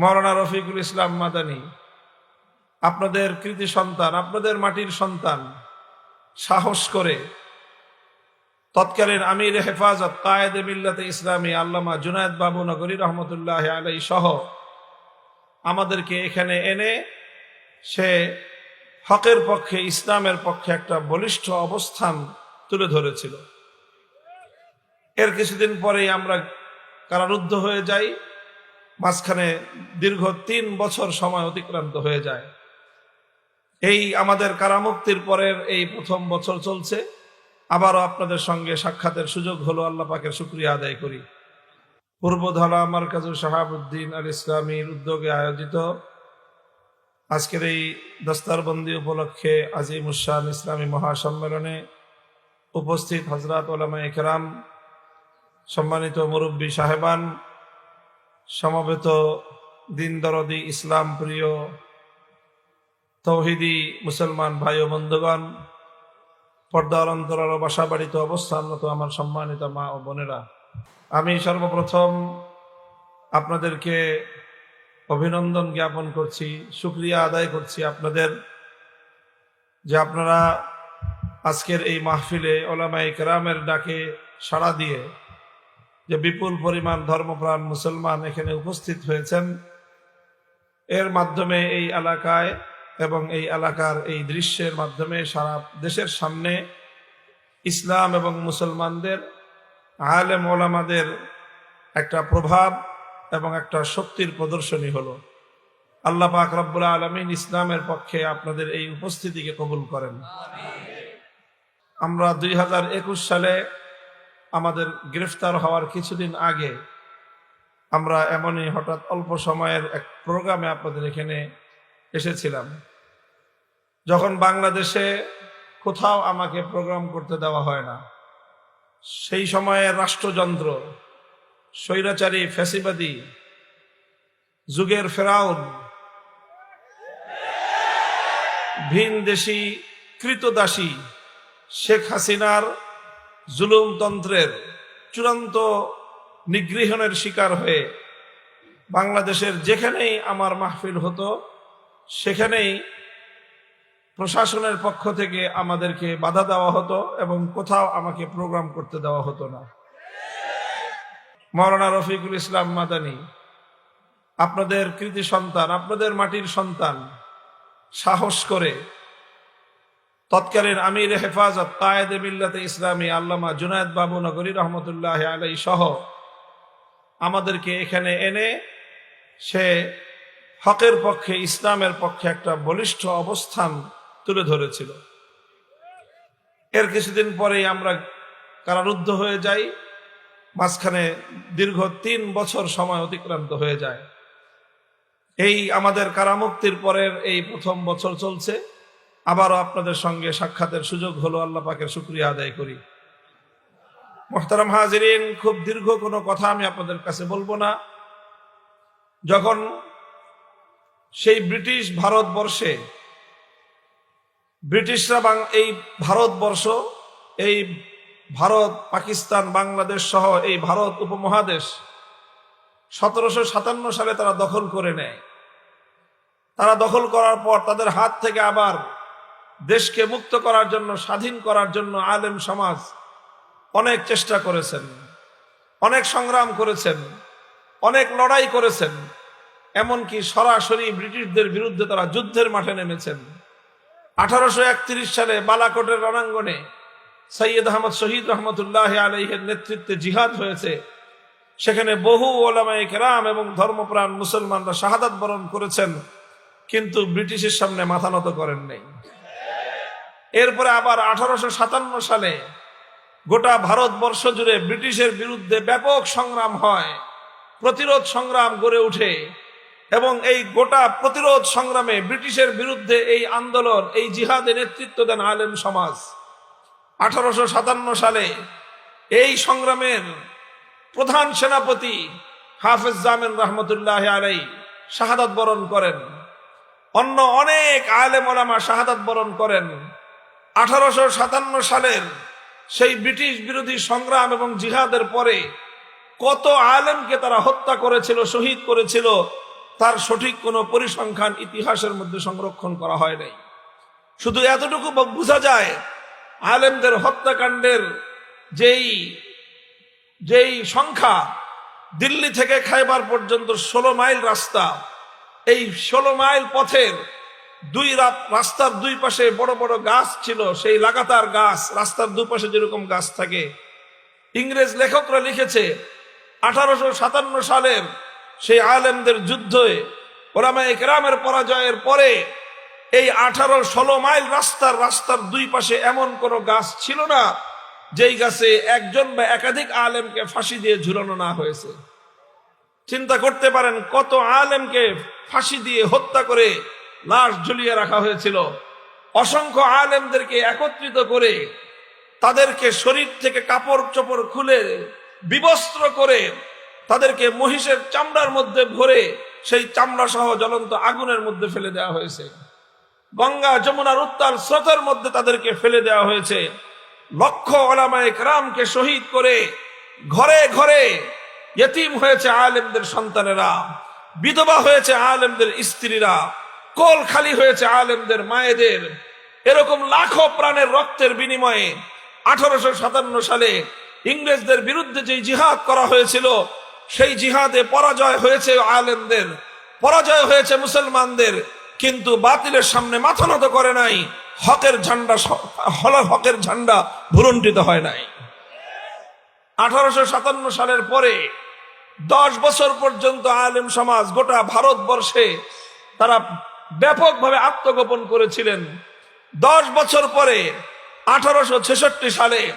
মৌলানা রফিকুল ইসলাম মাদানী, আপনাদের কৃতি সন্তান, আপনাদের মাটির সন্তান, সাহস করে তৎকালীন আমির হেফাজত কায়েদে মিল্লাতে ইসলামী আল্লামা জুনায়দ বাবু নগরী রহমতুল্লাহ আলাই সহ আমাদেরকে এখানে এনে সে হকের পক্ষে, ইসলামের পক্ষে একটা বলিষ্ঠ অবস্থান তুলে ধরেছিল। এর কিছুদিন পরেই আমরা কারারুদ্ধ হয়ে যাই। মাঝখানে দীর্ঘ তিন বছর সময় অতিক্রান্ত হয়ে যায়। এই আমাদের কারামুক্তির পরের এই প্রথম বছর চলছে। আবারও আপনাদের সঙ্গে সাক্ষাতের সুযোগ হলো, আল্লাহ পাকের শুক্রিয়া আদায় করি। পূর্বধলা মার্কাজুল শাহাবুদ্দিন আল ইসলামীর উদ্যোগে আয়োজিত আজকের এই দস্তারবন্দি উপলক্ষে আজিম উসান ইসলামী মহাসম্মেলনে উপস্থিত হজরত ওলামা একরাম সম্মানিত মুরব্বী সাহেবান সমবেত দিন দরদি ইসলাম প্রিয় তৌহিদি মুসলমান ভাই ও বন্ধুগণ, পর্দার অন্তরার বাসা বাড়িতে অবস্থানরত আমার সম্মানিত মা ও বোনেরা, আমি সর্বপ্রথম আপনাদেরকে অভিনন্দন জ্ঞাপন করছি, সুক্রিয়া আদায় করছি আপনাদের যে আপনারা আজকের এই মাহফিলে ওলামাই কেরামের ডাকে সাড়া দিয়ে যে বিপুল পরিমাণ ধর্মপ্রাণ মুসলমান এখানে উপস্থিত হয়েছেন, এর মাধ্যমে এই এলাকায় এবং এই এলাকার এই দৃশ্যের মাধ্যমে সারা দেশের সামনে ইসলাম এবং মুসলমানদের, আলেম ওলামাদের একটা প্রভাব এবং একটা শক্তির প্রদর্শনী হলো। আল্লাহ পাক রব্বুল আলমিন ইসলামের পক্ষে আপনাদের এই উপস্থিতিকে কবুল করেন। আমরা দুই হাজার একুশ সালে আমাদের গ্রেফতার হওয়ার কিছুদিন আগে আমরা এমনই হঠাৎ অল্প সময়ের এক প্রোগ্রামে আপনাদের এখানে এসেছিলাম। যখন বাংলাদেশে কোথাও আমাকে প্রোগ্রাম করতে দেওয়া হয় না, সেই সময়ে রাষ্ট্রযন্ত্র, স্বৈরাচারী, ফ্যাসিবাদী, যুগের ফেরাউন ভিন দেশি কৃতদাসী, শেখ হাসিনার জুলুমতন্ত্রের চূড়ান্ত নিগৃহণের শিকার হয়ে বাংলাদেশের যেখানেই আমার মাহফিল হতো, সেখানেই প্রশাসনের পক্ষ থেকে আমাদেরকে বাধা দেওয়া হতো এবং কোথাও আমাকে প্রোগ্রাম করতে দেওয়া হতো না। মৌলানা রফিকুল ইসলাম মাদানী, আপনাদের কৃতি সন্তান, আপনাদের মাটির সন্তান, সাহস করে তৎকালীন আমির হেফাজত কায়েদে মিল্লাতে ইসলামী আল্লামা জুনায়দ বাবু নগরী রহমতুল্লাহ আলাই সহ আমাদেরকে এখানে এনে সে হকের পক্ষে, ইসলামের পক্ষে একটা বলিষ্ঠ অবস্থান তুলে ধরেছিল। এর কিছুদিন পরেই আমরা কারারুদ্ধ হয়ে যাই। মাঝখানে দীর্ঘ তিন বছর সময় অতিক্রান্ত হয়ে যায়। এই আমাদের কারামুক্তির পরের এই প্রথম বছর চলছে। আবারও আপনাদের সঙ্গে সাক্ষাতের সুযোগ হলো, আল্লাহ পাকের শুক্রিয়া আদায় করি। মোহতারাম হাজিরিন, খুব দীর্ঘ কোনো কথা আমি আপনাদের কাছে বলব না। যখন সেই ব্রিটিশ ভারতবর্ষে, ব্রিটিশরা বাং- এই ভারতবর্ষ, এই ভারত, পাকিস্তান, বাংলাদেশ সহ এই ভারত উপমহাদেশ সতেরোশো সাতান্ন সালে তারা দখল করে নেয়। তারা দখল করার পর তাদের হাত থেকে আবার দেশকে মুক্ত করার জন্য, স্বাধীন করার জন্য আলেম সমাজ অনেক চেষ্টা করেছেন, অনেক সংগ্রাম করেছেন, অনেক লড়াই করেছেন। এমনকি সরাসরি ব্রিটিশদের বিরুদ্ধে তারা যুদ্ধের মাঠে নেমেছেন। আঠারোশো একত্রিশ সালে বালাকোটের রণাঙ্গনে সৈয়দ আহমদ শহীদ রহমতুল্লাহ আলহের নেতৃত্বে জিহাদ হয়েছে। সেখানে বহু ওলামাই কেরাম এবং ধর্মপ্রাণ মুসলমানরা শাহাদাত বরণ করেছেন, কিন্তু ব্রিটিশের সামনে মাথা নত করেন নাই। এরপরে আবার আঠারোশো সাতান্ন সালে গোটা ভারতবর্ষ জুড়ে ব্রিটিশের বিরুদ্ধে ব্যাপক সংগ্রাম হয়, প্রতিরোধ সংগ্রাম গড়ে ওঠে এবং এই গোটা প্রতিরোধ সংগ্রামে ব্রিটিশের বিরুদ্ধে এই আন্দোলন, এই জিহাদে নেতৃত্ব দেন আলেম সমাজ। আঠারোশো সাতান্ন সালে এই সংগ্রামের প্রধান সেনাপতি হাফেজ জামিন রহমতুল্লাহ আলাই শাহাদাত বরণ করেন। অন্য অনেক আলেম ওলামা শাহাদাত বরণ করেন। আঠারোশো সাতান্ন সালের সেই ব্রিটিশ বিরোধী সংগ্রাম এবং জিহাদের পরে কত আলেমকে তারা হত্যা করেছিল, শহীদ করেছিল, তার সঠিক কোনো পরিসংখ্যান ইতিহাসের মধ্যে সংরক্ষণ করা হয় নাই। শুধু এতটুকু বোঝা যায়, আলেমদের হত্যাকাণ্ডের যেই যেই সংখ্যা, দিল্লি থেকে খাইবার পর্যন্ত ষোলো মাইল রাস্তা, এই ষোলো মাইল পথের দুই রা- রাস্তার দুই পাশে বড় বড় গাছ ছিল, সেই লাগাতার গাছ, রাস্তার দুপাশে যেরকম গাছ থাকে। ইংরেজ লেখকরা লিখেছে, আঠারোশো সাতান্ন সালের সেই আলেমদের যুদ্ধে ওরামা পরাজয়ের পরে এই আঠারো ষোলো মাইল রাস্তার রাস্তার দুই পাশে এমন কোন গাছ ছিল না, যেই গাছে একজন বা একাধিক আলেমকে ফাঁসি দিয়ে ঝুলানো না হয়েছে। চিন্তা করতে পারেন কত আলেমকে ফাঁসি দিয়ে হত্যা করে লাশ ঝুলিয়ে রাখা হয়েছিল। অসংখ্য আলেমদেরকে একত্রিত করে তাদেরকে শরীর থেকে কাপড় চোপড় খুলে বিবস্ত্র করে তাদেরকে মহিষের চামড়ার মধ্যে ভরে সেই চামড়া সহ জ্বলন্ত আগুনের মধ্যে ফেলে দেওয়া হয়েছে। গঙ্গা যমুনার উত্তাল স্রোতের মধ্যে তাদেরকে ফেলে দেওয়া হয়েছে। লক্ষ ওলামায়ে রামকে শহীদ করে ঘরে ঘরে ইয়েতিম হয়েছে আলেমদের সন্তানেরা, বিধবা হয়েছে আলেমদের স্ত্রীরা কোল খালি হয়েছে আলেমদের, মায়েদের। এরকম লাখো প্রাণের রক্তের বিনিময়ে আঠারোশো সাতান্ন সালে ইংরেজদের বিরুদ্ধে যে জিহাদ করা হয়েছিল, সেই জিহাদে পরাজয় হয়েছে আলেমদের, পরাজয় হয়েছে মুসলমানদের, কিন্তু বাতিলের সামনে মাথা নত করে নাই, হকের ঝান্ডা হকের ঝান্ডা ভুলুণ্ঠিত হয় নাই। আঠারোশো সাতান্ন সালের পরে দশ বছর পর্যন্ত আলেম সমাজ গোটা ভারতবর্ষে তারা ব্যাপকভাবে আত্মগোপন করেছিলেন। দশ বছর পরে, আঠারোশো ছেষট্টি সালে,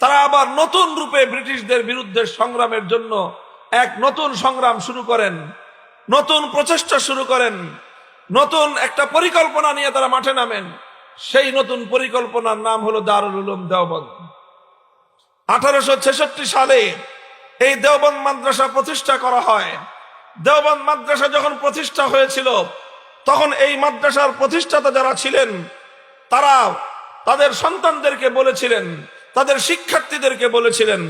তারা আবার নতুন রূপে ব্রিটিশদের বিরুদ্ধে সংগ্রামের জন্য এক নতুন সংগ্রাম শুরু করেন। নতুন প্রচেষ্টা শুরু করেন। নতুন একটা পরিকল্পনা নিয়ে তারা মাঠে নামেন। সেই নতুন পরিকল্পনার নাম হলো দারুল উলুম দেওবন্দ। আঠারোশো ছেষট্টি সালে এই দেওবন্দ মাদ্রাসা প্রতিষ্ঠা করা হয়। দেওবন্দ মাদ্রাসা যখন প্রতিষ্ঠা হয়েছিল তখন এই মাদ্রাসার প্রতিষ্ঠাতা যারা ছিলেন, তারা তাদের সন্তানদেরকে বলেছিলেন, তাদের শিক্ষার্থীদেরকে বলেছিলেন,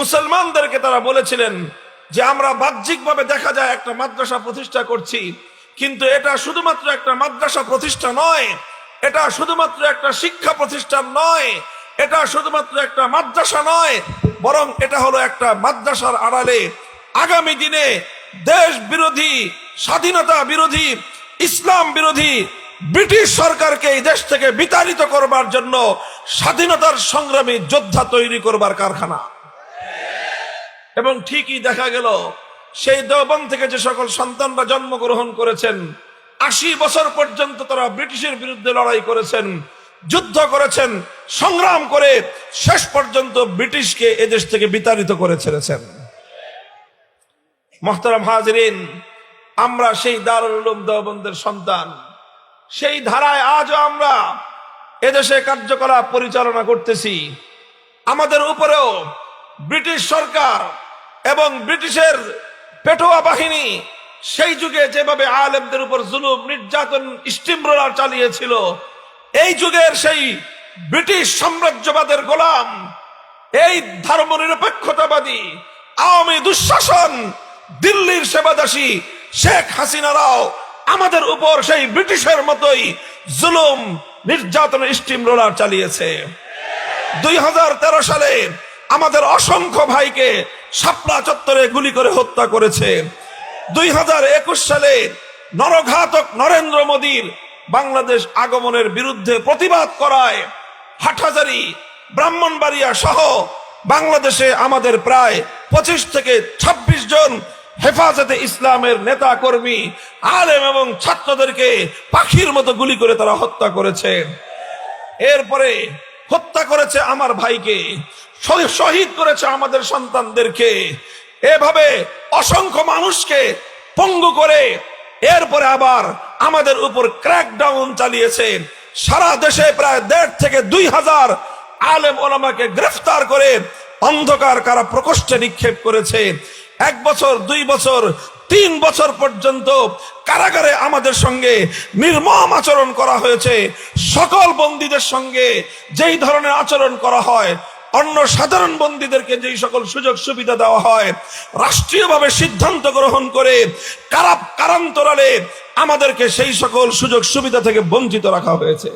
মুসলমানদেরকে তারা বলেছিলেন যে আমরা বাহ্যিকভাবে দেখা যায় একটা মাদ্রাসা প্রতিষ্ঠা করছি, কিন্তু এটা শুধুমাত্র একটা মাদ্রাসা প্রতিষ্ঠা নয়, এটা শুধুমাত্র একটা শিক্ষা প্রতিষ্ঠান নয়, এটা শুধুমাত্র একটা মাদ্রাসা নয়, বরং এটা হলো একটা মাদ্রাসার আড়ালে আগামী দিনে দেশ বিরোধী, স্বাধীনতা বিরোধী ইসলাম বিরোধী ব্রিটিশ সরকারকে এই দেশ থেকে বিতাড়িত করবার জন্য স্বাধীনতার সংগ্রামী যোদ্ধা তৈরি করবার কারখানা। এবং ঠিকই দেখা গেল, সেই দেওবন্দ থেকে যে সকল সন্তানরা জন্মগ্রহণ করেছেন, আশি বছর পর্যন্ত তারা ব্রিটিশের বিরুদ্ধে লড়াই করেছেন, যুদ্ধ করেছেন, সংগ্রাম করে শেষ পর্যন্ত ব্রিটিশকে এদেশ থেকে বিতাড়িত করে ছেড়েছেন। মোহতারাম হাজরিন আমরা সেই দারুল উলুম সন্তান। সেই ধারায় আজও আমরা এদেশে কার্যকলাপ পরিচালনা করতেছি। আমাদের উপরেও ব্রিটিশ সরকার এবং ব্রিটিশের পেটোয়া বাহিনী সেই যুগে যেভাবে আলেমদের উপর জুলুম, নির্যাতন স্টিম রোলার চালিয়েছিল, এই যুগের সেই ব্রিটিশ সাম্রাজ্যবাদের গোলাম, এই ধর্ম নিরপেক্ষতাবাদী আওয়ামী দুঃশাসন, দিল্লির সেবাদাসী শেখ হাসিনারাও আমাদের উপর সেই ব্রিটিশের মতোই জুলুম নির্যাতন স্টিম রোলার চালিয়েছে। দুই হাজার তেরো সালে আমাদের অসংখ্য ভাইকে শাপলা চত্বরে গুলি করে হত্যা করেছে। দুই হাজার একুশ সালে নরঘাতক নরেন্দ্র মোদীর বাংলাদেশ আগমনের বিরুদ্ধে প্রতিবাদ করায় হাটহাজারি, ব্রাহ্মণবাড়িয়া সহ বাংলাদেশে আমাদের প্রায় পঁচিশ থেকে ২৬ জন হেফাজতে ইসলামের নেতা কর্মী আলেম এবং ছাত্রদেরকে পাখির মতো গুলি করে তারা হত্যা করেছে। এরপরে হত্যা করেছে আমার ভাইকে শহীদ- করেছে আমাদের সন্তানদেরকে। এভাবে অসংখ্য মানুষকে পঙ্গু করে এরপরে আবার আমাদের উপর ক্র্যাকডাউন চালিয়েছে। সারা দেশে প্রায় দেড় থেকে দুই হাজার আলেম ওলামাকে গ্রেফতার করে অন্ধকার কারা প্রকোষ্ঠে নিক্ষেপ করেছে। এক বছর, দুই বছর, তিন বছর পর্যন্ত কারাগারে আমাদের সঙ্গে নির্মম আচরণ করা হয়েছে। সকল বন্দীদের সঙ্গে যেই ধরনের আচরণ করা হয়, অন্য সাধারণ বন্দীদেরকে যেই সকল সুযোগ সুবিধা দেওয়া হয়, রাষ্ট্রীয়ভাবে সিদ্ধান্ত গ্রহণ করে কারা কারান্তরালে আমাদেরকে সেই সকল সুযোগ সুবিধা থেকে বঞ্চিত রাখা হয়েছে।